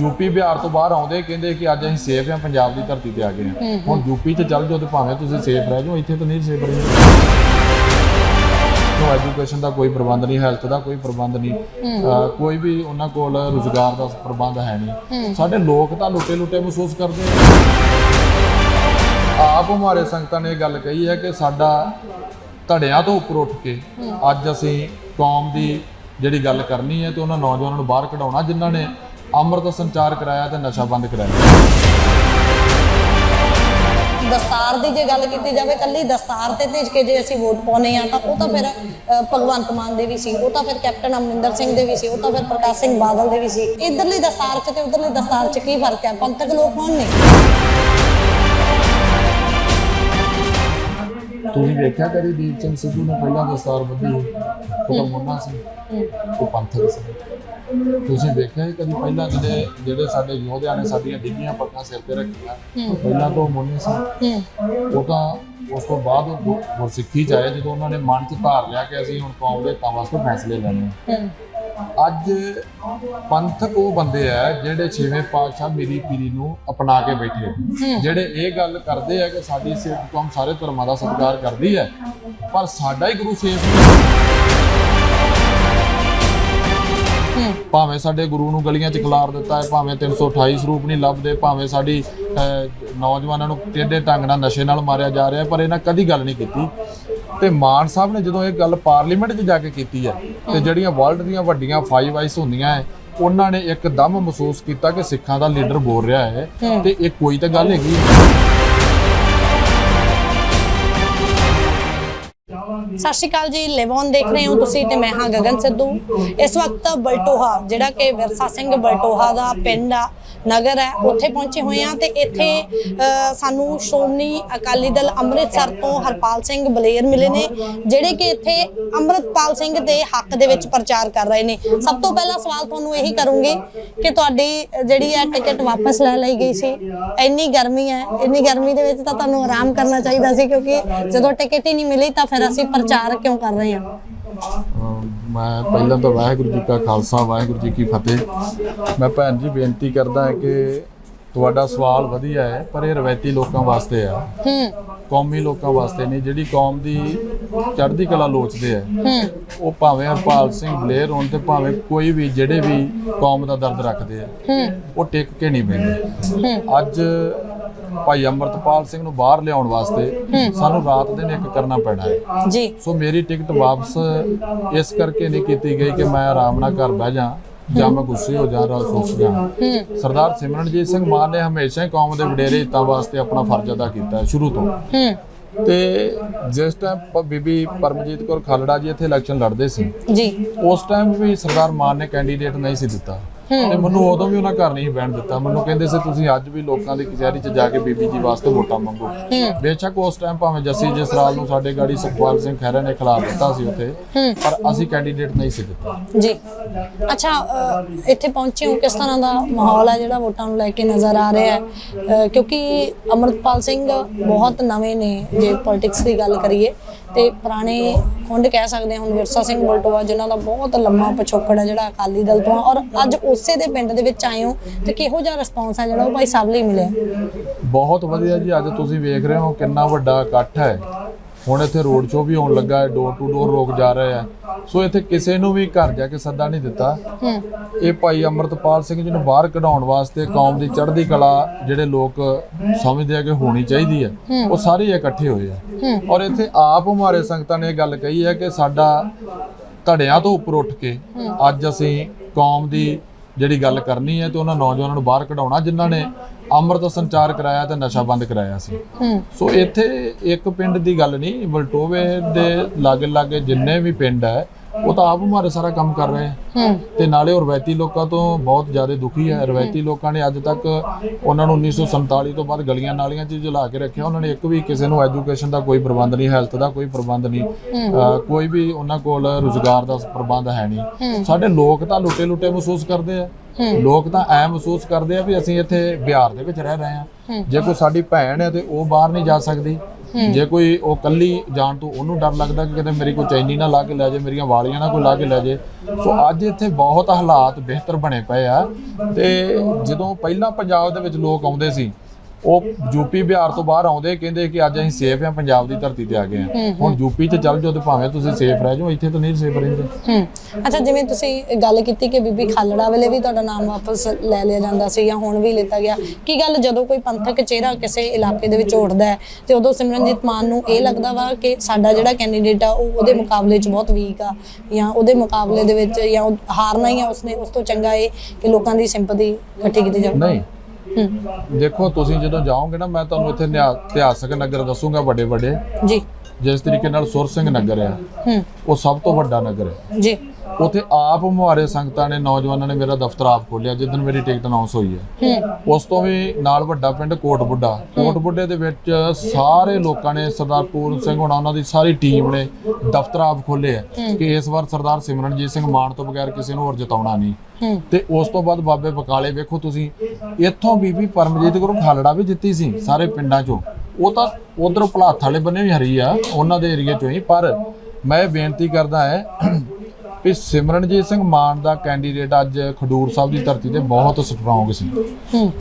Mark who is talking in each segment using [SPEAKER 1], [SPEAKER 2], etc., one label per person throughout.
[SPEAKER 1] UP Bihar ਤੋਂ ਬਾਹਰ ਆਉਂਦੇ ਕਹਿੰਦੇ ਕਿ ਅੱਜ ਅਸੀਂ ਸੇਫ ਹਾਂ ਪੰਜਾਬ ਦੀ ਧਰਤੀ ਤੇ ਆ ਗਏ ਹਾਂ। ਹੁਣ ਯੂਪੀ 'ਚ ਚੱਲ ਜਾਓ ਤੇ ਭਾਵੇਂ ਤੁਸੀਂ ਸੇਫ ਰਹਿ ਜਾਓ ਇੱਥੇ ਤਾਂ ਨਹੀਂ ਸੇਫ ਰਹੇ ਤੋਂ ਐਜੂਕੇਸ਼ਨ ਦਾ ਕੋਈ ਪ੍ਰਬੰਧ ਨਹੀਂ ਹੈਲਥ ਦਾ ਕੋਈ ਪ੍ਰਬੰਧ ਨਹੀਂ। ਕੋਈ ਵੀ ਉਹਨਾਂ ਕੋਲ ਰੁਜ਼ਗਾਰ ਦਾ ਪ੍ਰਬੰਧ ਹੈ ਨਹੀਂ। ਸਾਡੇ ਲੋਕ ਤਾਂ ਲੁੱਟੇ ਲੁੱਟੇ ਮਹਿਸੂਸ ਕਰਦੇ ਆ। ਆਪ ਹਮਾਰੇ ਸੰਗਤਾਂ ਨੇ ਇਹ ਗੱਲ ਕਹੀ ਹੈ ਕਿ ਸਾਡਾ ਧੜਿਆਂ ਤੋਂ ਉੱਪਰ ਉੱਠ ਕੇ ਅੱਜ ਅਸੀਂ ਕੌਮ ਦੀ ਜਿਹੜੀ ਗੱਲ ਕਰਨੀ ਹੈ ਤੇ ਉਹਨਾਂ ਨੌਜਵਾਨਾਂ ਨੂੰ ਬਾਹਰ ਕਢਾਉਣਾ ਜਿਨ੍ਹਾਂ ਨੇ ਅੰਮ੍ਰਿਤ ਸੰਚਾਰ ਕਰਾਇਆ ਤੇ ਨਸ਼ਾ ਬੰਦ ਕਰਾਇਆ।
[SPEAKER 2] ਦਸਤਾਰ ਦੀ ਜੇ ਗੱਲ ਕੀਤੀ ਜਾਵੇ ਕੱਲੀ ਦਸਤਾਰ ਤੇ ਭੇਜ ਕੇ ਜੇ ਅਸੀਂ ਵੋਟ ਪਾਉਨੇ ਆ ਤਾਂ ਉਹ ਤਾਂ ਫਿਰ ਅ, ਭਗਵੰਤ ਮਾਨ ਦੇ ਵੀ ਸੀ ਉਹ ਤਾਂ ਫਿਰ ਕੈਪਟਨ ਅਮਰਿੰਦਰ ਸਿੰਘ ਦੇ ਵੀ ਸੀ ਉਹ ਤਾਂ ਫਿਰ ਪ੍ਰਕਾਸ਼ ਸਿੰਘ ਬਾਦਲ ਦੇ ਵੀ ਸੀ। ਇਧਰਲੀ ਦਸਤਾਰ 'ਚ ਤੇ ਉਧਰਲੀ ਦਸਤਾਰ 'ਚ ਕੀ ਫ਼ਰਕ ਹੈ? ਪੰਥਕ ਲੋਕ ਕੌਣ ਨੇ?
[SPEAKER 1] ਤੁਸੀਂ ਵੇਖਿਆ ਕਦੀ ਦੀਪ ਸਿੰਘ ਸਿੱਧੂ ਨੇ ਪਹਿਲਾਂ ਦਸਤਾਰ ਬੱਧੀ ਉਹ ਤਾਂ ਮੁੰਨਾ ਸੀ। ਉਹ ਪੰਥਕ ਸੀ। ਤੁਸੀਂ ਵੇਖਿਆ ਹੈ ਕਦੀ ਪਹਿਲਾਂ ਜਿਹੜੇ ਜਿਹੜੇ ਸਾਡੇ ਯੋਧਿਆਂ ਨੇ ਸਾਡੀਆਂ ਡਿੱਗੀਆਂ ਪੱਗਾਂ ਸਿਰ ਤੇ ਰੱਖੀਆਂ? ਪਹਿਲਾਂ ਤੋਂ ਮੁੰਨੇ ਸੀ। ਉਹ ਤਾਂ ਉਸ ਤੋਂ ਬਾਅਦ ਉਹ ਗੁਰਸਿੱਖੀ ਚ ਆਏ ਜਦੋਂ ਉਹਨਾਂ ਨੇ ਮਨ ਚ ਧਾਰ ਲਿਆ ਕਿ ਅਸੀਂ ਹੁਣ ਕੌਮ ਦੇ ਹਿੱਤਾਂ ਵਾਸਤੇ ਫੈਸਲੇ ਲੈਣੇ ਅੱਜ ਪੰਥਕ ਉਹ ਬੰਦੇ ਆ ਜਿਹੜੇ ਛੇਵੇਂ ਪਾਤਸ਼ਾਹ ਮੇਰੀ ਪੀਰੀ ਨੂੰ ਅਪਣਾ ਕੇ ਬੈਠੇ। ਜਿਹੜੇ ਇਹ ਗੱਲ ਕਰਦੇ ਆ ਕਿ ਸਾਡੀ ਸਿੱਖ ਕੌਮ ਸਾਰੇ ਧਰਮਾਂ ਦਾ ਸਤਿਕਾਰ ਕਰਦੀ ਹੈ ਪਰ ਸਾਡਾ ਹੀ ਗੁਰੂ ਸੇਫ ਨਹੀਂ ਭਾਵੇਂ ਸਾਡੇ ਗੁਰੂ ਨੂੰ ਗਲੀਆਂ 'ਚ ਖਿਲਾਰ ਦਿੱਤਾ ਹੈ ਭਾਵੇਂ 328 ਸਰੂਪ ਨਹੀਂ ਲੱਭਦੇ ਭਾਵੇਂ ਸਾਡੀ ਨੌਜਵਾਨਾਂ ਨੂੰ ਟੇਢੇ ਢੰਗ ਨਾਲ ਨਸ਼ੇ ਨਾਲ ਮਾਰਿਆ ਜਾ ਰਿਹਾ ਪਰ ਇਹਨਾਂ ਕਦੀ ਗੱਲ ਨਹੀਂ ਕੀਤੀ। ਤੇ ਮਾਨ ਸਾਹਿਬ ਨੇ ਜਦੋਂ ਇਹ ਗੱਲ ਪਾਰਲੀਮੈਂਟ 'ਚ ਜਾ ਕੇ ਕੀਤੀ ਹੈ ਤੇ ਜਿਹੜੀਆਂ ਵਰਲਡ ਦੀਆਂ ਵੱਡੀਆਂ 5 ਆਈਸ ਹੁੰਦੀਆਂ ਹੈ ਉਹਨਾਂ ਨੇ ਇੱਕਦਮ ਮਹਿਸੂਸ ਕੀਤਾ ਕਿ ਸਿੱਖਾਂ ਦਾ ਲੀਡਰ ਬੋਲ ਰਿਹਾ ਹੈ ਤੇ ਇਹ ਕੋਈ ਤਾਂ ਗੱਲ ਹੈਗੀ
[SPEAKER 2] ਸਤਿ ਸ਼੍ਰੀ ਅਕਾਲ ਜੀ ਲਿਵਨ ਦੇਖ ਰਹੇ ਹੋ ਤੁਸੀਂ ਤੇ ਮੈਂ ਹਾਂ ਗਗਨ ਸਿੱਧੂ। ਇਸ ਵਕਤ ਬਲਟੋਹਾ, ਜਿਹੜਾ ਕਿ ਵਿਰਸਾ ਸਿੰਘ ਬਲਟੋਹਾ ਦਾ ਪਿੰਡ ਆ, ਨਗਰ ਹੈ, ਉੱਥੇ ਪਹੁੰਚੇ ਹੋਏ ਆ ਤੇ ਇੱਥੇ ਸਾਨੂੰ ਸ਼੍ਰੋਮਣੀ ਅਕਾਲੀ ਦਲ ਅੰਮ੍ਰਿਤਸਰ ਤੋਂ ਹਰਪਾਲ ਸਿੰਘ ਬਲੇਰ ਮਿਲੇ ਨੇ, ਜਿਹੜੇ ਕਿ ਇੱਥੇ ਅੰਮ੍ਰਿਤਪਾਲ ਸਿੰਘ ਦੇ ਹੱਕ ਦੇ ਵਿੱਚ ਪ੍ਰਚਾਰ ਕਰ ਰਹੇ ਨੇ। ਸਭ ਤੋਂ ਪਹਿਲਾ ਸਵਾਲ ਤੁਹਾਨੂੰ ਇਹੀ ਕਰੂੰਗੀ ਕਿ ਤੁਹਾਡੀ ਜਿਹੜੀ ਹੈ ਟਿਕਟ ਵਾਪਸ ਲੈ ਲਈ ਗਈ ਸੀ, ਇੰਨੀ ਗਰਮੀ ਹੈ, ਇੰਨੀ ਗਰਮੀ ਦੇ ਵਿੱਚ ਤਾਂ ਤੁਹਾਨੂੰ ਆਰਾਮ ਕਰਨਾ ਚਾਹੀਦਾ ਸੀ, ਕਿਉਂਕਿ ਜਦੋਂ ਟਿਕਟ ਹੀ ਨਹੀਂ ਮਿਲੀ ਤਾਂ ਫਿਰ ਅਸੀਂ ਪ੍ਰਚਾਰ ਕਿਉਂ ਕਰ ਰਹੇ
[SPEAKER 1] ਅਮ ਮੈਂ ਪਹਿਲਾਂ ਤਾਂ ਵਾਹਿਗੁਰੂ ਜੀ ਕਾ ਖਾਲਸਾ ਵਾਹਿਗੁਰੂ ਜੀ ਕੀ ਫਤਿਹ। ਮੈਂ ਭੈਣ ਜੀ ਬੇਨਤੀ ਕਰਦਾ ਹਾਂ ਕਿ ਤੁਹਾਡਾ ਸਵਾਲ ਵਧੀਆ ਹੈ ਪਰ ਇਹ ਰਵਾਇਤੀ ਲੋਕਾਂ ਵਾਸਤੇ ਆ।
[SPEAKER 2] ਹੂੰ।
[SPEAKER 1] ਕੌਮੀ ਲੋਕਾਂ ਵਾਸਤੇ ਨਹੀਂ ਜਿਹੜੀ ਕੌਮ ਦੀ ਚੜ੍ਹਦੀ ਕਲਾ ਲੋਚਦੇ ਆ। ਉਹ ਭਾਵੇਂ ਹਰਪਾਲ ਸਿੰਘ ਬਲੇਰ ਹੋਣ ਤੇ ਭਾਵੇਂ ਕੋਈ ਵੀ ਜਿਹੜੇ ਵੀ ਕੌਮ ਦਾ ਦਰਦ ਰੱਖਦੇ ਆ। ਉਹ ਟਿਕ ਕੇ ਨਹੀਂ ਬੈਠੇ ਅੱਜ ਭਾਈ ਅਮਰਤਪਾਲ ਸਿੰਘ ਨੂੰ ਬਾਹਰ ਲਿਆਉਣ ਵਾਸਤੇ ਸਾਨੂੰ ਰਾਤ ਦਿਨ ਇੱਕ ਕਰਨਾ ਪੈਣਾ ਹੈ।
[SPEAKER 2] ਜੀ।
[SPEAKER 1] ਸੋ ਮੇਰੀ ਟਿਕਟ ਵਾਪਸ ਇਸ ਕਰਕੇ ਨਹੀਂ ਕੀਤੀ ਗਈ ਕਿ ਮੈਂ ਆਰਾਮ ਨਾਲ ਘਰ ਬਹਿ ਜਾ ਜਾਂ ਮੈਂ ਗੁੱਸੇ ਹੋ ਜਾ ਰਹਾ ਸੋਚ ਜਾ। ਸਰਦਾਰ ਸਿਮਰਨਜੀਤ ਸਿੰਘ ਮਾਨ ਨੇ ਹਮੇਸ਼ਾ ਹੀ ਕੌਮ ਦੇ ਵਡੇਰੇ ਹਿੱਤਾਂ ਵਾਸਤੇ ਆਪਣਾ ਫਰਜ਼ ਅਦਾ ਕੀਤਾ ਸ਼ੁਰੂ ਤੋਂ। ਤੇ ਜਿਸ ਟਾਈਮ ਬੀਬੀ ਪਰਮਜੀਤ ਕੌਰ ਖਾਲੜਾ ਜੀ ਇੱਥੇ ਇਲੈਕਸ਼ਨ ਲੜਦੇ ਸੀ।
[SPEAKER 2] ਜੀ।
[SPEAKER 1] ਉਸ ਟਾਈਮ ਵੀ ਸਰਦਾਰ ਮਾਨ ਨੇ ਕੈਂਡੀਡੇਟ ਨਹੀਂ ਸੀ ਦਿੱਤਾ। ਤੇ ਮੈਨੂੰ ਉਦੋਂ ਵੀ ਉਹਨਾਂ ਘਰ ਨਹੀਂ ਬਹਿਣ ਦਿੱਤਾ। ਮੈਨੂੰ ਕਹਿੰਦੇ ਸੀ ਤੁਸੀਂ ਅੱਜ ਵੀ ਲੋਕਾਂ ਦੀ ਕਚਹਿਰੀ 'ਚ ਜਾ ਕੇ ਬੀਬੀ ਜੀ ਵਾਸਤੇ ਵੋਟਾਂ ਮੰਗੋ। ਬੇਸ਼ੱਕ ਉਸ ਟਾਈਮ ਭਾਵੇਂ ਜੱਸੀ ਜਸਰਾਲ ਨੂੰ ਸਾਡੇ ਗਾੜੀ ਸੁਖਪਾਲ ਸਿੰਘ ਖਹਿਰਾ ਨੇ ਖਿਲਾ ਦਿੱਤਾ ਸੀ ਉੱਥੇ ਪਰ ਅਸੀਂ ਕੈਂਡੀਡੇਟ ਨਹੀਂ ਸੀ ਦਿੱਤਾ।
[SPEAKER 2] ਜੀ। ਅੱਛਾ ਇੱਥੇ ਪਹੁੰਚੇ ਹੋ ਕਿਸ ਤਰ੍ਹਾਂ ਦਾ ਮਾਹੌਲ ਹੈ ਜਿਹੜਾ ਵੋਟਾਂ ਨੂੰ ਲੈ ਕੇ ਨਜ਼ਰ ਆ ਰਿਹਾ ਹੈ? ਕਿਉਂਕਿ ਅਮਰਤਪਾਲ ਸਿੰਘ ਬਹੁਤ ਨਵੇਂ ਨੇ ਜੇ ਪੋਲਿਟਿਕਸ ਦੀ ਗੱਲ ਕਰੀਏ। ਤੇ ਪੁਰਾਣੇ ਖੁੰਡ ਕਹਿ ਸਕਦੇ ਹੁਣ ਵਿਰਸਾ ਸਿੰਘ ਬਲਟੋਆ, ਜਿਨ੍ਹਾਂ ਦਾ ਬਹੁਤ ਲੰਮਾ ਪਿਛੋਕੜ ਹੈ ਜਿਹੜਾ ਅਕਾਲੀ ਦਲ ਤੋਂ ਔਰ ਅੱਜ ਉਸੇ ਦੇ ਪਿੰਡ ਦੇ ਵਿੱਚ ਆਏ ਹੋ ਤੇ ਕਿਹੋ ਜਿਹਾ ਰਿਸਪੌਂਸ ਹੈ ਜਿਹੜਾ ਉਹ ਭਾਈ ਸਾਹਿਬ ਲਈ ਮਿਲਿਆ?
[SPEAKER 1] ਬਹੁਤ ਵਧੀਆ ਜੀ, ਅੱਜ ਤੁਸੀਂ ਵੇਖ ਰਹੇ ਹੋ ਕਿੰਨਾ ਵੱਡਾ ਇਕੱਠ ਹੈ। ਹੁਣ ਇੱਥੇ ਰੋਡ ਸ਼ੋਅ ਵੀ ਹੋਣ ਲੱਗਾ ਹੈ ਡੋਰ ਟੂ ਡੋਰ ਲੋਕ ਜਾ ਰਹੇ ਆ ਸੋ ਇੱਥੇ ਕਿਸੇ ਨੂੰ ਵੀ ਘਰ ਜਾ ਕੇ ਸੱਦਾ ਨਹੀਂ ਦਿੱਤਾ। ਇਹ ਭਾਈ ਅਮਰਤਪਾਲ ਸਿੰਘ ਜੀ ਨੂੰ ਬਾਹਰ ਕਢਾਉਣ ਵਾਸਤੇ ਕੌਮ ਦੀ ਚੜ੍ਹਦੀ ਕਲਾ ਜਿਹੜੇ ਲੋਕ ਸਮਝਦੇ ਆ ਕਿ ਹੋਣੀ ਚਾਹੀਦੀ ਹੈ ਉਹ ਸਾਰੇ ਇਕੱਠੇ ਹੋਏ ਆ। ਔਰ ਇੱਥੇ ਆਪ ਹਮਾਰੇ ਸੰਗਤਾਂ ਨੇ ਇਹ ਗੱਲ ਕਹੀ ਹੈ ਕਿ ਸਾਡਾ ਧੜਿਆਂ ਤੋਂ ਉੱਪਰ ਉੱਠ ਕੇ ਅੱਜ ਅਸੀਂ ਕੌਮ ਦੀ ਜਿਹੜੀ ਗੱਲ ਕਰਨੀ ਹੈ ਤੇ ਉਹਨਾਂ ਨੌਜਵਾਨਾਂ ਨੂੰ ਬਾਹਰ ਕਢਾਉਣਾ ਜਿਨ੍ਹਾਂ ਨੇ ਅੰਮ੍ਰਿਤ ਸੰਚਾਰ ਕਰਾਇਆ ਤੇ ਨਸ਼ਾ ਬੰਦ ਕਰਾਇਆ ਸੀ। ਸੋ ਇੱਥੇ ਇੱਕ ਪਿੰਡ ਦੀ ਗੱਲ ਨਹੀਂ ਬਲਟੋਵੇ ਦੇ ਲਾਗੇ ਲਾਗੇ ਜਿੰਨੇ ਵੀ ਪਿੰਡ ਹੈ ਉਹ ਤਾਂ ਆਪ ਹਮਾਰੇ ਸਾਰਾ ਕੰਮ ਕਰ ਰਹੇ ਹੈ। ਤੇ ਨਾਲੇ ਉਹ ਰਵਾਇਤੀ ਲੋਕਾਂ ਤੋਂ ਬਹੁਤ ਜ਼ਿਆਦਾ ਦੁਖੀ ਹੈ। ਰਵਾਇਤੀ ਲੋਕਾਂ ਨੇ ਅੱਜ ਤੱਕ ਉਹਨਾਂ ਨੂੰ 1947 ਤੋਂ ਬਾਅਦ ਗਲੀਆਂ ਨਾਲੀਆਂ 'ਚ ਜਲਾ ਕੇ ਰੱਖਿਆ। ਉਹਨਾਂ ਨੇ ਇੱਕ ਵੀ ਕਿਸੇ ਨੂੰ ਐਜੂਕੇਸ਼ਨ ਦਾ ਕੋਈ ਪ੍ਰਬੰਧ ਨਹੀਂ ਹੈਲਥ ਦਾ ਕੋਈ ਪ੍ਰਬੰਧ ਨਹੀਂ। ਕੋਈ ਵੀ ਉਹਨਾਂ ਕੋਲ ਰੁਜ਼ਗਾਰ ਦਾ ਪ੍ਰਬੰਧ ਹੈ ਨਹੀਂ। ਸਾਡੇ ਲੋਕ ਤਾਂ ਲੁੱਟੇ ਲੁੱਟੇ ਮਹਿਸੂਸ ਕਰਦੇ ਆ। ਲੋਕ ਤਾਂ ਐ ਮਹਿਸੂਸ ਕਰਦੇ ਆ ਵੀ ਅਸੀਂ ਇੱਥੇ ਬਿਹਾਰ ਦੇ ਵਿੱਚ ਰਹਿ ਰਹੇ ਹਾਂ। ਜੇ ਕੋਈ ਸਾਡੀ ਭੈਣ ਹੈ ਤੇ ਉਹ ਬਾਹਰ ਨਹੀਂ ਜਾ ਸਕਦੀ। ਜੇ ਕੋਈ ਉਹ ਕੱਲੀ ਜਾਣ ਤੋਂ ਉਹਨੂੰ ਡਰ ਲੱਗਦਾ ਕਿ ਕਿਤੇ ਮੇਰੀ ਕੋਈ ਚੈਨੀ ਨਾ ਲਾ ਕੇ ਲੈ ਜਾਏ ਮੇਰੀਆਂ ਵਾਲੀਆਂ ਨਾ ਕੋਈ ਲਾ ਕੇ ਲੈ ਜਾਏ। ਸੋ ਅੱਜ ਇੱਥੇ ਬਹੁਤ ਹਾਲਾਤ ਬਿਹਤਰ ਬਣੇ ਪਏ ਆ ਤੇ ਜਦੋਂ ਪਹਿਲਾਂ ਪੰਜਾਬ ਦੇ ਵਿੱਚ ਲੋਕ ਆਉਂਦੇ ਸੀ ਉਹ ਯੂਪੀ ਬਿਹਾਰ ਤੋਂ ਬਾਹਰ ਆਉਂਦੇ ਕਹਿੰਦੇ ਕਿ ਅੱਜ ਅਸੀਂ ਸੇਫ ਆ ਪੰਜਾਬ ਦੀ ਧਰਤੀ ਤੇ ਆ ਗਏ ਆ ਹੁਣ ਯੂਪੀ 'ਚ ਚੱਲ ਜਾਓ ਤੇ ਭਾਵੇਂ ਤੁਸੀਂ ਸੇਫ ਰਹਿ ਜਾਓ ਇੱਥੇ ਤਾਂ ਨਹੀਂ ਸੇਫ ਰਹਿੰਦੇ।
[SPEAKER 2] ਹੂੰ। ਅੱਛਾ ਜਿਵੇਂ ਤੁਸੀਂ ਗੱਲ ਕੀਤੀ ਕਿ ਬੀਬੀ ਖਾਲੜਾ ਵੇਲੇ ਵੀ ਤੁਹਾਡਾ ਨਾਮ ਵਾਪਸ ਲੈ ਲਿਆ ਜਾਂਦਾ ਸੀ ਜਾਂ ਹੁਣ ਵੀ ਲਿੱਤਾ ਗਿਆ ਕੀ ਗੱਲ ਜਦੋਂ ਕੋਈ ਪੰਥਕ ਚਿਹਰਾ ਕਿਸੇ ਇਲਾਕੇ ਦੇ ਵਿੱਚ ਉੱਠਦਾ ਹੈ ਤੇ ਉਦੋਂ ਸਿਮਰਨਜੀਤ ਮਾਨ ਨੂੰ ਇਹ ਲੱਗਦਾ ਵਾ ਕਿ ਸਾਡਾ ਜਿਹੜਾ ਕੈਂਡੀਡੇਟ ਆ ਉਹ ਉਹਦੇ ਮੁਕਾਬਲੇ 'ਚ ਬਹੁਤ ਵੀਕ ਆ ਜਾਂ ਉਹਦੇ ਮੁਕਾਬਲੇ ਦੇ ਵਿੱਚ ਜਾਂ ਹਾਰਨਾ ਹੀ ਆ ਉਸਨੇ ਉਸ ਤੋਂ ਚੰਗਾ ਇਹ ਕਿ ਲੋਕਾਂ ਦੀ ਸਿੰਪਥੀ ਇਕੱਠੀ ਕੀਤੀ ਜਾਵੇ?
[SPEAKER 1] ਨਹੀਂ ਦੇਖੋ ਤੁਸੀਂ ਜਦੋਂ ਜਾਓਗੇ ਨਾ ਮੈਂ ਤੁਹਾਨੂੰ ਇੱਥੇ ਇਤਿਹਾਸਕ ਨਗਰ ਦੱਸੂਗਾ ਵੱਡੇ ਵੱਡੇ
[SPEAKER 2] ਜੀ।
[SPEAKER 1] ਜਿਸ ਤਰੀਕੇ ਨਾਲ ਸੁਰ ਸਿੰਘ ਨਗਰ ਆ ਉਹ ਸਭ ਤੋਂ ਵੱਡਾ ਨਗਰ ਹੈ
[SPEAKER 2] ਜੀ।
[SPEAKER 1] ਉਥੇ ਆਪ ਮੁਹਾਰੇ ਸੰਗਤਾਂ ਨੇ ਨੌਜਵਾਨਾਂ ਨੇ ਮੇਰਾ ਦਫ਼ਤਰ ਆਪ ਖੋਲਿਆ ਜਿੱਦਨ ਮੇਰੀ ਟਿਕਟ ਅਨਾਉਂਸ ਹੋਈ ਹੈ
[SPEAKER 2] ਹੂੰ।
[SPEAKER 1] ਉਸ ਤੋਂ ਵੀ ਨਾਲ ਵੱਡਾ ਪਿੰਡ ਕੋਟ ਬੁੱਢਾ ਕੋਟ ਬੁੱਢੇ ਦੇ ਵਿੱਚ ਸਾਰੇ ਲੋਕਾਂ ਨੇ ਸਰਦਾਰ ਪੂਰਨ ਸਿੰਘ ਹੋਣਾ ਉਹਨਾਂ ਦੀ ਸਾਰੀ ਟੀਮ ਨੇ ਦਫ਼ਤਰ ਆਪ ਖੋਲੇ ਆ ਕਿ ਇਸ ਵਾਰ ਸਰਦਾਰ ਸਿਮਰਨਜੀਤ ਸਿੰਘ ਮਾਨ ਤੋਂ ਬਗੈਰ ਕਿਸੇ ਨੂੰ ਹੋਰ ਜਿਤਾਉਣਾ ਨਹੀਂ। ਤੇ ਉਸ ਤੋਂ ਬਾਅਦ ਬਾਬੇ ਬਕਾਲੇ ਵੇਖੋ ਤੁਸੀਂ ਇੱਥੋਂ ਬੀਬੀ ਪਰਮਜੀਤ ਗੁਰੂ ਖਾਲੜਾ ਵੀ ਜਿੱਤੀ ਸੀ ਸਾਰੇ ਪਿੰਡਾਂ ਚੋਂ। ਉਹ ਤਾਂ ਉਧਰ ਭਲਾਥ ਵਾਲੇ ਬੰਨੇ ਵੀ ਹਰੀ ਆ ਉਹਨਾਂ ਦੇ ਏਰੀਏ ਚੋਂ ਹੀ ਪਰ ਮੈਂ ਬੇਨਤੀ ਕਰਦਾ ਹੈ ਵੀ ਸਿਮਰਨਜੀਤ ਸਿੰਘ ਮਾਨ ਦਾ ਕੈਂਡੀਡੇਟ ਅੱਜ ਖਡੂਰ ਸਾਹਿਬ ਦੀ ਧਰਤੀ ਤੇ ਬਹੁਤ ਸਟਰੋਂਗ ਸੀ।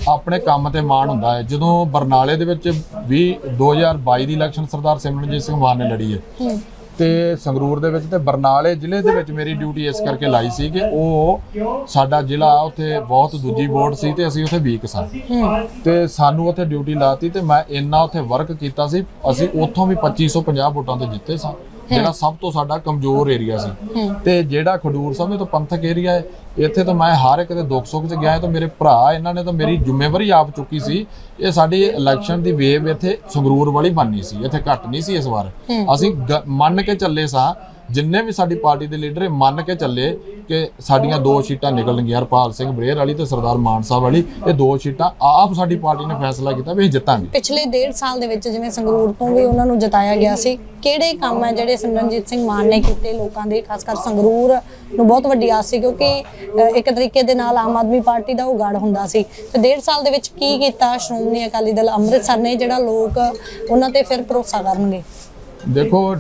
[SPEAKER 1] ਆਪਣੇ ਕੰਮ ਤੇ ਮਾਣ ਹੁੰਦਾ ਹੈ। ਜਦੋਂ ਬਰਨਾਲੇ ਦੇ ਵਿੱਚ 20 2022 ਦੀ ਇਲੈਕਸ਼ਨ ਸਰਦਾਰ ਸਿਮਰਨਜੀਤ ਸਿੰਘ ਮਾਨ ਨੇ ਲੜੀ
[SPEAKER 2] ਹੂੰ।
[SPEAKER 1] ਤੇ ਸੰਗਰੂਰ ਦੇ ਵਿੱਚ ਤੇ ਬਰਨਾਲੇ ਜ਼ਿਲ੍ਹੇ ਦੇ ਵਿੱਚ ਮੇਰੀ ਡਿਊਟੀ ਇਸ ਕਰਕੇ ਲਾਈ ਸੀ ਕਿ ਉਹ ਸਾਡਾ ਜ਼ਿਲ੍ਹਾ ਉੱਥੇ ਬਹੁਤ ਦੂਜੀ ਬੋਰਡ ਸੀ ਤੇ ਅਸੀਂ ਉੱਥੇ ਵੀਕ ਸਾਂ।
[SPEAKER 2] ਹੂੰ
[SPEAKER 1] ਤੇ ਸਾਨੂੰ ਉੱਥੇ ਡਿਊਟੀ ਲਾਤੀ ਤੇ ਮੈਂ ਇੰਨਾ ਉੱਥੇ ਵਰਕ ਕੀਤਾ ਸੀ, ਅਸੀਂ ਉੱਥੋਂ ਵੀ 2550 ਵੋਟਾਂ ਤੇ ਜਿੱਤੇ ਸਾਂ। ਜਿਹੜਾ ਸਭ ਤੋਂ ਸਾਡਾ ਕਮਜ਼ੋਰ ਏਰੀਆ ਸੀ। ਤੇ ਜਿਹੜਾ ਖਡੂਰ ਸਾਹਿਬ ਦੇ ਤੋਂ ਪੰਥਕ ਏਰੀਆ ਹੈ। ਇੱਥੇ ਤਾਂ ਮੈਂ ਹਰ ਇੱਕ ਦੇ ਦੁੱਖ ਸੁੱਖ 'ਚ ਗਿਆ। ਤਾਂ ਮੇਰੇ ਭਰਾ ਇਹਨਾਂ ਨੇ ਤਾਂ ਮੇਰੀ ਜ਼ਿੰਮੇਵਾਰੀ ਆਪ ਚੁੱਕੀ ਸੀ। ਇਹ ਸਾਡੀ ਇਲੈਕਸ਼ਨ ਦੀ ਵੇਵ ਇੱਥੇ ਸੰਗਰੂਰ ਵਾਲੀ ਬਣਨੀ ਸੀ। ਇੱਥੇ ਘੱਟ ਨਹੀਂ ਸੀ ਇਸ ਵਾਰ। ਅਸੀਂ ਮੰਨ ਕੇ ਚੱਲੇ ਸਾਂ ਜਿੰਨੇ ਵੀ ਸਾਡੀ ਪਾਰਟੀ ਦੇ ਲੀਡਰ ਇਹ ਮੰਨ ਕੇ ਚੱਲੇ ਕਿ ਸਾਡੀਆਂ ਦੋ ਸੀਟਾਂ ਨਿਕਲਣਗੀਆਂ ਹਰਪਾਲ ਸਿੰਘ ਬਰੇਰ ਵਾਲੀ ਤੇ ਸਰਦਾਰ ਮਾਨ ਸਾਹਿਬ ਵਾਲੀ ਇਹ ਦੋ ਸੀਟਾਂ ਆਪ ਸਾਡੀ ਪਾਰਟੀ ਨੇ ਫੈਸਲਾ ਕੀਤਾ ਵੀ ਜਿੱਤਾਂਗੇ।
[SPEAKER 2] ਪਿਛਲੇ ਡੇਢ ਸਾਲ ਦੇ ਵਿੱਚ ਜਿਵੇਂ ਸੰਗਰੂਰ ਤੋਂ ਵੀ ਉਹਨਾਂ ਨੂੰ ਜਿਤਾਇਆ ਗਿਆ ਸੀ ਕਿਹੜੇ ਕੰਮ ਹੈ ਜਿਹੜੇ ਸਿਮਰਨਜੀਤ ਸਿੰਘ ਮਾਨ ਨੇ ਕੀਤੇ ਲੋਕਾਂ ਦੇ ਖਾਸ ਕਰ ਸੰਗਰੂਰ ਨੂੰ ਬਹੁਤ ਵੱਡੀ ਆਸ ਸੀ ਕਿਉਂਕਿ ਇੱਕ ਤਰੀਕੇ ਦੇ ਨਾਲ ਆਮ ਆਦਮੀ ਪਾਰਟੀ ਦਾ ਉਹ ਗੜ ਹੁੰਦਾ ਸੀ। ਤੇ ਡੇਢ ਸਾਲ ਦੇ ਵਿੱਚ ਕੀ ਕੀਤਾ ਸ਼੍ਰੋਮਣੀ ਅਕਾਲੀ ਦਲ ਅੰਮ੍ਰਿਤਸਰ ਨੇ ਜਿਹੜਾ ਲੋਕ ਉਹਨਾਂ ਤੇ ਫਿਰ ਭਰੋਸਾ ਕਰਨਗੇ?
[SPEAKER 1] ਦੇਖੋ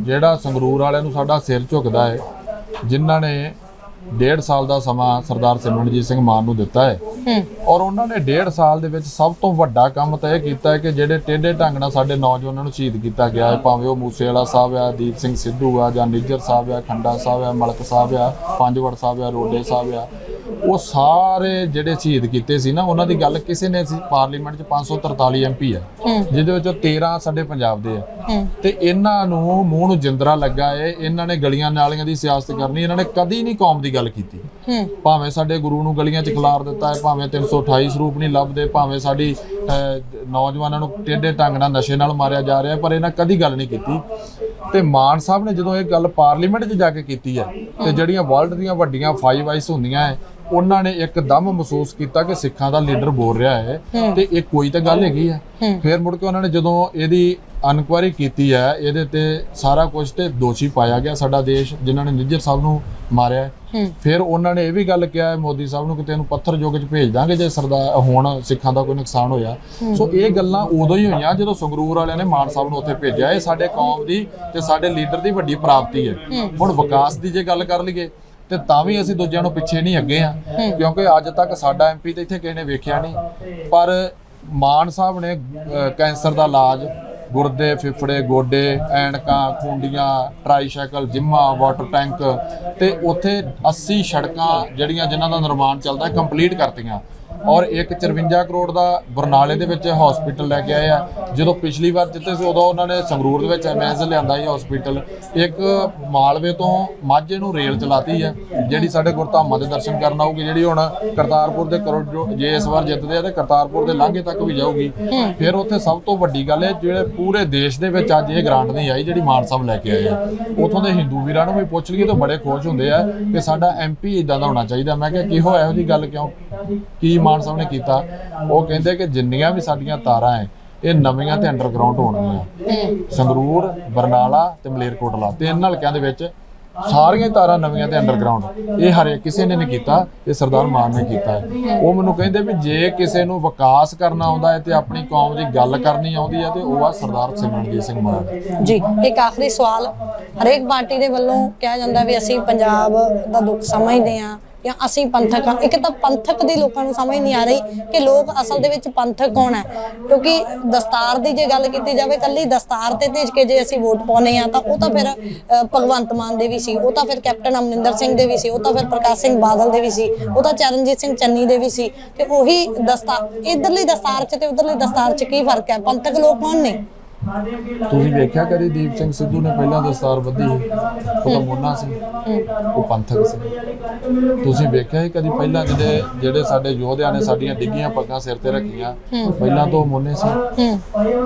[SPEAKER 1] ਜਿਹੜਾ ਸੰਗਰੂਰ ਵਾਲਿਆਂ ਨੂੰ ਸਾਡਾ ਸਿਰ ਝੁਕਦਾ ਹੈ ਜਿਨ੍ਹਾਂ ਨੇ ਡੇਢ ਸਾਲ ਦਾ ਸਮਾਂ ਸਰਦਾਰ ਸਿਮਰਨਜੀਤ ਸਿੰਘ ਮਾਨ ਨੂੰ ਦਿੱਤਾ ਹੈ। ਔਰ ਉਹਨਾਂ ਨੇ ਡੇਢ ਸਾਲ ਦੇ ਵਿੱਚ ਸਭ ਤੋਂ ਵੱਡਾ ਕੰਮ ਤਾਂ ਇਹ ਕੀਤਾ ਹੈ ਕਿ ਜਿਹੜੇ ਟੇਢੇ ਢੰਗ ਨਾਲ ਸਾਡੇ ਨੌਜਵਾਨਾਂ ਨੂੰ ਸ਼ਹੀਦ ਕੀਤਾ ਗਿਆ ਹੈ ਭਾਵੇਂ ਉਹ ਮੂਸੇਵਾਲਾ ਸਾਹਿਬ ਆ ਦੀਪ ਸਿੰਘ ਸਿੱਧੂ ਆ ਜਾਂ ਨਿੱਜਰ ਸਾਹਿਬ ਆ ਖੰਡਾ ਸਾਹਿਬ ਆ ਮਲਕ ਸਾਹਿਬ ਆ ਪੰਜਵੜ ਸਾਹਿਬ ਆ ਰੋਡੇ ਸਾਹਿਬ ਆ। ਉਹ ਸਾਰੇ ਜਿਹੜੇ ਸ਼ਹੀਦ ਕੀਤੇ ਸੀ ਨਾ ਉਹਨਾਂ ਦੀ ਗੱਲ ਕਿਸੇ ਨੇ ਸੀ ਪਾਰਲੀਮੈਂਟ 'ਚ 543 ਐਮਪੀ ਆ ਜਿਹਦੇ ਵਿੱਚੋਂ 13 ਸਾਡੇ ਪੰਜਾਬ ਦੇ ਆ। ਤੇ ਇਹਨਾਂ ਨੂੰ ਮੂੰਹ ਨੂੰ ਜਿੰਦਰਾ ਲੱਗਾ ਏ ਇਹਨਾਂ ਨੇ ਗਲੀਆਂ ਨਾਲੀਆਂ ਦੀ ਸਿਆਸਤ ਕਰਨੀ ਇਹਨਾਂ ਨੇ ਕਦੀ ਨਹੀਂ ਕੌਮ ਦੀ ਗੱਲ ਕੀਤੀ। ਭਾਵੇਂ ਸਾਡੇ ਗੁਰੂ ਨੂੰ ਗਲੀਆਂ 'ਚ ਖਿਲਾਰ ਦਿੱਤਾ ਹੈ ਭਾਵੇਂ 328 ਸਰੂਪ ਨਹੀਂ ਲੱਭਦੇ ਭਾਵੇਂ ਸਾਡੀ ਨੌਜਵਾਨਾਂ ਨੂੰ ਟੇਢੇ ਢੰਗ ਨਾਲ ਨਸ਼ੇ ਨਾਲ ਮਾਰਿਆ ਜਾ ਰਿਹਾ ਪਰ ਇਹਨਾਂ ਕਦੀ ਗੱਲ ਨਹੀਂ ਕੀਤੀ। ਤੇ ਮਾਨ ਸਾਹਿਬ ਨੇ ਜਦੋਂ ਇਹ ਗੱਲ ਪਾਰਲੀਮੈਂਟ 'ਚ ਜਾ ਕੇ ਕੀਤੀ ਹੈ ਤੇ ਜਿਹੜੀਆਂ ਵਰਲਡ ਦੀਆਂ ਵੱਡੀਆਂ ਫਾਈਵ ਆਈਸ ਹੁੰਦੀਆਂ ਹੈ ਉਹਨਾਂ ਨੇ ਇੱਕਦਮ ਮਹਿਸੂਸ ਕੀਤਾ ਕਿ ਸਿੱਖਾਂ ਦਾ ਲੀਡਰ ਬੋਲ ਰਿਹਾ ਹੈ ਤੇ ਇਹ ਕੋਈ ਤਾਂ ਗੱਲ ਹੈਗੀ ਹੈ। ਫਿਰ ਮੁੜ ਕੇ ਉਹਨਾਂ ਨੇ ਜਦੋਂ ਇਹਦੀ ਇਨਕੁਆਇਰੀ ਕੀਤੀ ਹੈ ਇਹਦੇ ਤੇ ਸਾਰਾ ਕੁਝ ਤੇ ਦੋਸ਼ੀ ਪਾਇਆ ਗਿਆ ਸਾਡਾ ਦੇਸ਼ ਜਿਨ੍ਹਾਂ ਨੇ ਨਿੱਜਰ ਸਾਹਿਬ ਨੂੰ ਮਾਰਿਆ ਫਿਰ ਉਹਨਾਂ ਨੇ ਇਹ ਵੀ ਗੱਲ ਕਿਹਾ ਹੈ ਮੋਦੀ ਸਾਹਿਬ ਨੂੰ ਕਿ ਤੈਨੂੰ ਪੱਥਰ ਯੁੱਗ 'ਚ ਭੇਜ ਦਾਂਗੇ ਜੇ ਸਰਦਾਰ ਹੁਣ ਸਿੱਖਾਂ ਦਾ ਕੋਈ ਨੁਕਸਾਨ ਹੋਇਆ। ਸੋ ਇਹ ਗੱਲਾਂ ਉਦੋਂ ਹੀ ਹੋਈਆਂ ਜਦੋਂ ਸੰਗਰੂਰ ਵਾਲਿਆਂ ਨੇ ਮਾਨ ਸਾਹਿਬ ਨੂੰ ਉੱਥੇ ਭੇਜਿਆ। ਇਹ ਸਾਡੇ ਕੌਮ ਦੀ ਤੇ ਸਾਡੇ ਲੀਡਰ ਦੀ ਵੱਡੀ ਪ੍ਰਾਪਤੀ ਹੈ। ਹੁਣ ਵਿਕਾਸ ਦੀ ਜੇ ਗੱਲ ਕਰ ਲਈਏ ਤੇ ਤਾਂ ਵੀ ਅਸੀਂ ਦੂਜਿਆਂ ਨੂੰ ਪਿੱਛੇ ਨਹੀਂ ਅੱਗੇ ਆ ਕਿਉਂਕਿ ਅੱਜ ਤੱਕ ਸਾਡਾ ਐਮਪੀ ਤੇ ਇੱਥੇ ਕਿਸੇ ਨੇ ਵੇਖਿਆ ਨਹੀਂ। ਪਰ ਮਾਨ ਸਾਹਿਬ ਨੇ ਕੈਂਸਰ ਦਾ ਇਲਾਜ ਗੁਰਦੇ ਫਿਫੜੇ ਗੋਡੇ ਐਨਕਾਂ ਖੁੰਡੀਆਂ ਟ੍ਰਾਈਸਾਈਕਲ ਜਿੰਮਾਂ ਵਾਟਰ ਟੈਂਕ ਤੇ ਉੱਥੇ 80 ਸੜਕਾਂ ਜਿਹੜੀਆਂ ਜਿਨ੍ਹਾਂ ਦਾ ਨਿਰਮਾਣ ਚੱਲਦਾ ਕੰਪਲੀਟ ਕਰਤੀਆਂ। ਔਰ ਇੱਕ 54 ਕਰੋੜ ਦਾ ਬਰਨਾਲੇ ਦੇ ਵਿੱਚ ਹਸਪੀਟਲ ਲੈ ਕੇ ਆਏ ਆ। ਜਦੋਂ ਪਿਛਲੀ ਵਾਰ ਜਿੱਤੇ ਸੀ, ਉਦੋਂ ਉਹਨਾਂ ਨੇ ਸੰਗਰੂਰ ਦੇ ਵਿੱਚ ਐਮਐਸ ਲਿਆਂਦਾ ਸੀ ਹਸਪੀਟਲ ਇੱਕ ਮਾਲਵੇ ਤੋਂ ਮਾਝੇ ਨੂੰ ਰੇਲ ਚਲਾਤੀ ਹੈ ਜਿਹੜੀ ਸਾਡੇ ਗੁਰਧਾਮਾਂ ਦੇ ਦਰਸ਼ਨ ਕਰਨ ਆਊਗੀ, ਜਿਹੜੀ ਹੁਣ ਕਰਤਾਰਪੁਰ ਦੇ ਕਰੋੜ ਜੋ- ਜੇ ਇਸ ਵਾਰ ਜਿੱਤਦੇ ਆ ਤੇ ਕਰਤਾਰਪੁਰ ਦੇ ਲਾਂਘੇ ਤੱਕ ਵੀ ਜਾਊਗੀ। ਫਿਰ ਉੱਥੇ ਸਭ ਤੋਂ ਵੱਡੀ ਗੱਲ ਹੈ ਜਿਹੜੇ ਪੂਰੇ ਦੇਸ਼ ਦੇ ਵਿੱਚ ਅੱਜ ਇਹ ਗ੍ਰਾਂਟ ਨਹੀਂ ਆਈ, ਜਿਹੜੀ ਮਾਨ ਸਾਹਿਬ ਲੈ ਕੇ ਆਏ ਆ। ਉਥੋਂ ਦੇ ਹਿੰਦੂ ਵੀਰਾਂ ਨੂੰ ਵੀ ਪੁੱਛ ਲਈਏ ਤਾਂ ਬੜੇ ਖੁਸ਼ ਹੁੰਦੇ ਆ ਕਿ ਸਾਡਾ ਐਮਪੀ ਇਦਾਂ ਦਾ ਹੋਣਾ ਚਾਹੀਦਾ। ਮੈਂ ਕਿਹਾ, ਕਿਹੋ ਇਹੋ ਜੀ ਗੱਲ ਕਿਉਂ? ਕੀ ਮਾਨ ਸਾਹਿਬ ਨੇ ਕੀਤਾ ਉਹ ਕਹਿੰਦੇ ਕਿ ਜਿੰਨੀਆਂ ਵੀ ਸਾਡੀਆਂ ਤਾਰਾਂ ਹੈ ਇਹ ਨਵੀਆਂ ਤੇ ਅੰਡਰਗਰਾਉਂਡ ਹੋਣਗੀਆਂ। ਸੰਗਰੂਰ ਬਰਨਾਲਾ ਤੇ ਮਲੇਰਕੋਟਲਾ ਤਿੰਨ ਹਲਕਿਆਂ ਦੇ ਵਿੱਚ ਸਾਰੀਆਂ ਤਾਰਾਂ ਨਵੀਆਂ ਤੇ ਅੰਡਰਗਰਾਉਂਡ ਇਹ ਹਰੇ ਕਿਸੇ ਨੇ ਨਹੀਂ ਕੀਤਾ ਇਹ ਸਰਦਾਰ ਮਾਨ ਨੇ ਕੀਤਾ ਉਹ ਮੈਨੂੰ ਕਹਿੰਦੇ ਵੀ ਜੇ ਕਿਸੇ ਨੂੰ ਵਿਕਾਸ ਕਰਨਾ ਆਉਂਦਾ ਹੈ ਤੇ ਆਪਣੀ ਕੌਮ ਦੀ ਗੱਲ ਕਰਨੀ ਆਉਂਦੀ ਹੈ ਤੇ ਉਹ ਆ ਸਰਦਾਰ ਸਿਮਰਨਜੀਤ ਸਿੰਘ ਮਾਨ।
[SPEAKER 2] ਜੀ ਇੱਕ ਆਖਰੀ ਸਵਾਲ। ਹਰੇਕ ਪਾਰਟੀ ਦੇ ਵੱਲੋਂ ਕਿਹਾ ਜਾਂਦਾ ਵੀ ਅਸੀਂ ਪੰਜਾਬ ਦਾ ਦੁੱਖ ਸਮਝਦੇ ਹਾਂ ਜਾਂ ਅਸੀਂ ਪੰਥਕ ਹਾਂ। ਇੱਕ ਤਾਂ ਪੰਥਕ ਦੀ ਲੋਕਾਂ ਨੂੰ ਸਮਝ ਨਹੀਂ ਆ ਰਹੀ ਕਿ ਲੋਕ ਅਸਲ ਦੇ ਵਿੱਚ ਪੰਥਕ ਕੌਣ ਹੈ। ਕਿਉਂਕਿ ਦਸਤਾਰ ਦੀ ਜੇ ਗੱਲ ਕੀਤੀ ਜਾਵੇ, ਕੱਲੀ ਦਸਤਾਰ ਤੇ ਭੇਜ ਕੇ ਜੇ ਅਸੀਂ ਵੋਟ ਪਾਉਨੇ ਆ ਤਾਂ ਉਹ ਤਾਂ ਫਿਰ ਭਗਵੰਤ ਮਾਨ ਦੇ ਵੀ ਸੀ, ਉਹ ਤਾਂ ਫਿਰ ਕੈਪਟਨ ਅਮਰਿੰਦਰ ਸਿੰਘ ਦੇ ਵੀ ਸੀ, ਉਹ ਤਾਂ ਫਿਰ ਪ੍ਰਕਾਸ਼ ਸਿੰਘ ਬਾਦਲ ਦੇ ਵੀ ਸੀ, ਉਹ ਤਾਂ ਚਰਨਜੀਤ ਸਿੰਘ ਚੰਨੀ ਦੇ ਵੀ ਸੀ। ਤੇ ਉਹੀ ਦਸਤਾਰ ਇਧਰਲੀ ਦਸਤਾਰ 'ਚ ਤੇ ਉਧਰਲੀ ਦਸਤਾਰ 'ਚ ਕੀ ਫ਼ਰਕ ਹੈ? ਪੰਥਕ ਲੋਕ ਕੌਣ ਨੇ?
[SPEAKER 1] ਤੁਸੀਂ ਵੇਖਿਆ ਕਦੀ ਦੀਪ ਸਿੰਘ ਸਿੱਧੂ ਨੇ ਪਹਿਲਾਂ ਦਸਤਾਰ ਬੱਧੀ ਉਹ ਤਾਂ ਮੋਨਾ ਸੀ। ਉਹ ਪੰਥਕ ਸੀ। ਤੁਸੀਂ ਵੇਖਿਆ ਹੀ ਕਦੀ ਪਹਿਲਾਂ ਜਿਹੜੇ ਜਿਹੜੇ ਸਾਡੇ ਯੋਧਿਆਂ ਨੇ ਸਾਡੀਆਂ ਡਿੱਗੀਆਂ ਪੱਗਾਂ ਸਿਰ ਤੇ ਰੱਖੀਆਂ? ਪਹਿਲਾਂ ਤੋਂ ਉਹ ਮੋਨੇ ਸੀ।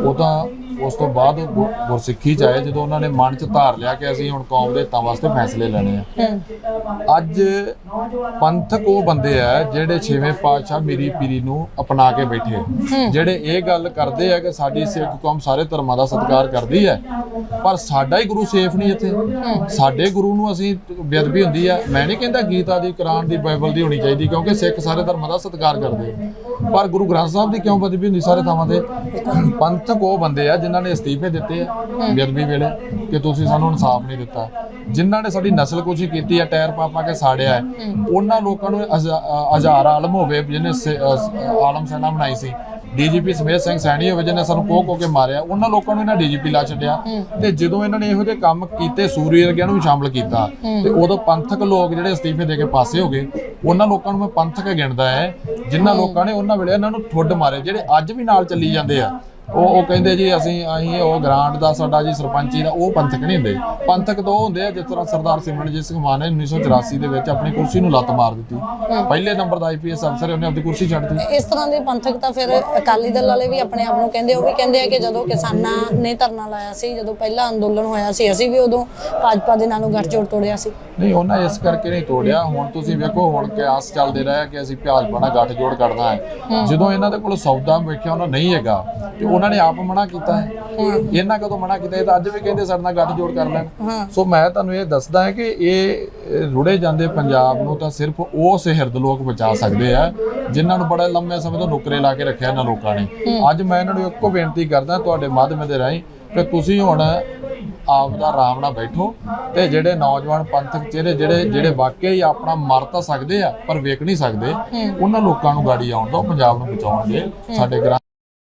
[SPEAKER 1] ਉਹ ਤਾਂ ਉਸ ਤੋਂ ਬਾਅਦ ਗੁ- ਗੁਰਸਿੱਖੀ ਚ ਆਏ ਜਦੋਂ ਉਹਨਾਂ ਨੇ ਮਨ ਚ ਧਾਰ ਲਿਆ ਕਿ ਅਸੀਂ ਹੁਣ ਕੌਮ ਦੇ ਹਿੱਤਾਂ ਵਾਸਤੇ ਫੈਸਲੇ ਲੈਣੇ ਆ। ਅੱਜ ਪੰਥਕ ਉਹ ਬੰਦੇ ਆ ਜਿਹੜੇ ਛੇਵੇਂ ਪਾਤਸ਼ਾਹ ਮੇਰੀ ਪੀਰੀ ਨੂੰ ਅਪਣਾ ਕੇ ਬੈਠੇ ਆ। ਜਿਹੜੇ ਇਹ ਗੱਲ ਕਰਦੇ ਆ ਕਿ ਸਾਡੀ ਸਿੱਖ ਕੌਮ ਸਾਰੇ ਧਰਮਾਂ ਦਾ ਸਤਿਕਾਰ ਕਰਦੀ ਹੈ ਪਰ ਸਾਡਾ ਹੀ ਗੁਰੂ ਸੇਫ ਨਹੀਂ ਇੱਥੇ। ਸਾਡੇ ਗੁਰੂ ਨੂੰ ਅਸੀਂ ਬੇਅਦਬੀ ਹੁੰਦੀ ਆ। ਮੈਂ ਨਹੀਂ ਕਹਿੰਦਾ ਗੀਤਾ ਦੀ ਕੁਰਾਨ ਦੀ ਬਾਈਬਲ ਦੀ ਹੋਣੀ ਚਾਹੀਦੀ ਕਿਉਂਕਿ ਸਿੱਖ ਸਾਰੇ ਧਰਮਾਂ ਦਾ ਸਤਿਕਾਰ ਕਰਦੇ ਆ। ਪਰ ਗੁਰੂ ਗ੍ਰੰਥ ਸਾਹਿਬ ਦੀ ਕਿਉਂ ਬੇਅਦਬੀ ਹੁੰਦੀ ਸਾਰੇ ਥਾਵਾਂ ਤੇ? ਪੰਥਕ ਉਹ ਬੰਦੇ ਆ ਜਿਨ੍ਹਾਂ ਨੇ ਅਸਤੀਫੇ ਦਿੱਤੇ ਆ ਬੇਅਦਬੀ ਵੇਲੇ ਕਿ ਤੁਸੀਂ ਸਾਨੂੰ ਇਨਸਾਫ ਨਹੀਂ ਦਿੱਤਾ। ਜਿਨ੍ਹਾਂ ਨੇ ਸਾਡੀ ਨਸਲ ਕੀਤੀ ਆ ਟਾਇਰ ਪਾ ਕੇ ਸਾੜਿਆ ਹੈ ਉਹਨਾਂ ਲੋਕਾਂ ਨੂੰ ਹਜ਼ਾ- ਅ, ਹਜ਼ਾਰ ਆਲਮ ਹੋਵੇ ਜਿਹਨੇ ਆਲਮ ਸੈਨਾ ਬਣਾਈ ਸੀ। ਡੀਜੀਪੀ ਸਮੇਤ ਸਿੰਘ ਸੈਣੀ ਹੋਵੇ ਜਿਹਨੇ ਸਾਨੂੰ ਕੋਹ ਕੋਹ ਕੇ ਮਾਰਿਆ ਉਹਨਾਂ ਲੋਕਾਂ ਨੂੰ ਇਹਨਾਂ ਡੀਜੀਪੀ ਲਾ ਛੱਡਿਆ। ਤੇ ਜਦੋਂ ਇਹਨਾਂ ਨੇ ਇਹੋ ਜਿਹੇ ਕੰਮ ਕੀਤੇ ਸੂਰੀ ਵਰਗਿਆਂ ਨੂੰ ਵੀ ਸ਼ਾਮਲ ਕੀਤਾ ਤੇ ਉਦੋਂ ਪੰਥਕ ਲੋਕ ਜਿਹੜੇ ਅਸਤੀਫੇ ਦੇ ਕੇ ਪਾਸੇ ਹੋ ਗਏ ਉਹਨਾਂ ਲੋਕਾਂ ਨੂੰ ਮੈਂ ਪੰਥਕ ਗਿਣਦਾ ਹੈ ਜਿਨ੍ਹਾਂ ਲੋਕਾਂ ਨੇ ਉਹਨਾਂ ਵੇਲੇ ਇਹਨਾਂ ਨੂੰ ਠੁੱਡ ਮਾਰੇ ਜਿਹੜੇ ਅੱਜ ਵੀ ਨਾਲ ਚੱਲੀ ਜਾਂਦੇ ਆ ਉਹ ਉਹ ਕਹਿੰਦੇ ਜੀ ਅਸੀਂ ਅਸੀਂ ਉਹ ਗ੍ਰਾਂਟ ਦਾ ਸਾਡਾ ਜੀ ਸਰਪੰਚੀ ਦਾ ਉਹ ਪੰਥਕ ਨਹੀਂ ਹੁੰਦੇ। ਪੰਥਕ ਤਾਂ ਹੁੰਦੇ ਆ ਜਿਸ ਤਰ੍ਹਾਂ ਸਰਦਾਰ ਸਿਮਰਨਜੀਤ ਸਿੰਘ ਮਾਨ ਨੇ 1984 ਦੇ ਵਿੱਚ ਆਪਣੀ ਕੁਰਸੀ ਨੂੰ ਲੱਤ ਮਾਰ ਦਿੱਤੀ। ਪਹਿਲੇ ਨੰਬਰ ਦਾ ਆਈਪੀਐਸ ਅਫਸਰ ਉਹਨੇ ਆਪਣੀ ਕੁਰਸੀ ਛੱਡ ਦਿੱਤੀ।
[SPEAKER 2] ਇਸ ਤਰ੍ਹਾਂ ਦੇ ਪੰਥਕ ਤਾਂ ਫਿਰ ਅਕਾਲੀ ਦਲ ਵਾਲੇ ਵੀ ਆਪਣੇ ਆਪ ਨੂੰ ਕਹਿੰਦੇ ਉਹ ਵੀ ਕਹਿੰਦੇ ਆ ਕਿ ਜਦੋਂ ਕਿਸਾਨਾਂ ਨੇ ਧਰਨਾ ਲਾਇਆ ਸੀ ਜਦੋਂ ਪਹਿਲਾ ਅੰਦੋਲਨ ਹੋਇਆ ਸੀ ਅਸੀਂ ਵੀ ਉਦੋਂ ਭਾਜਪਾ ਦੇ ਨਾਲੋਂ ਗੱਠਜੋੜ ਤੋੜਿਆ ਸੀ।
[SPEAKER 1] ਨਹੀਂ ਉਹਨਾਂ ਇਸ ਕਰਕੇ ਨਹੀਂ ਤੋੜਿਆ। ਹੁਣ ਤੁਸੀਂ ਵੇਖੋ ਹੁਣ ਕਿਆਸ ਚੱਲਦੇ ਰਹੇ ਕਿ ਅਸੀਂ ਭਾਜਪਾ ਨਾਲ ਗੱਠਜੋੜ ਕਰਨਾ ਹੈ। ਜਦੋਂ ਇਹਨਾਂ ਦੇ ਕੋਲ ਸੌਦਾ ਵੇਖਿਆ ਉਹਨਾਂ ਨਹੀਂ ਹੈਗਾ। ਤੇ ਉਹਨਾਂ ਨੇ ਆਪ ਮਨਾ ਕੀਤਾ ਹੈ। ਇਹਨਾਂ ਕਦੋਂ ਮਨਾ ਕੀਤਾ? ਇਹ ਤਾਂ ਅੱਜ ਵੀ ਕਹਿੰਦੇ ਸਾਡੇ ਨਾਲ ਗੱਠਜੋੜ ਕਰ ਲੈਣ। ਸੋ ਮੈਂ ਤੁਹਾਨੂੰ ਇਹ ਦੱਸਦਾ ਹਾਂ ਕਿ ਇਹ ਰੁੜੇ ਜਾਂਦੇ ਪੰਜਾਬ ਨੂੰ ਤਾਂ ਸਿਰਫ ਉਹ ਸਿਹਰਦ ਲੋਕ ਬਚਾ ਸਕਦੇ ਆ ਜਿਨ੍ਹਾਂ ਨੂੰ ਬੜੇ ਲੰਮੇ ਸਮੇਂ ਤੋਂ ਨੁਕਰੇ ਲਾ ਕੇ ਰੱਖਿਆ ਇਹਨਾਂ ਲੋਕਾਂ ਨੇ। ਅੱਜ ਮੈਂ ਇਹਨਾਂ ਨੂੰ ਇੱਕੋ ਬੇਨਤੀ ਕਰਦਾ ਤੁਹਾਡੇ ਮਾਧਿਅਮ ਦੇ ਰਾਹੀਂ ਕਿ ਤੁਸੀਂ ਹੁਣ ਆਪ ਦਾ ਆਰਾਮ ਨਾਲ ਬੈਠੋ ਤੇ ਜਿਹੜੇ ਨੌਜਵਾਨ ਪੰਥਕ ਚਿਹਰੇ ਜਿਹੜੇ ਜਿਹੜੇ ਵਾਕਈ ਹੀ ਆਪਣਾ ਮਰ ਤਾਂ ਸਕਦੇ ਆ ਪਰ ਵੇਖ ਨਹੀਂ ਸਕਦੇ ਉਹਨਾਂ ਲੋਕਾਂ ਨੂੰ ਗਾੜੀ ਆਉਣ ਦਿਓ ਪੰਜਾਬ ਨੂੰ ਬਚਾਉਣਗੇ ਸਾਡੇ ਗ੍ਰਾਂ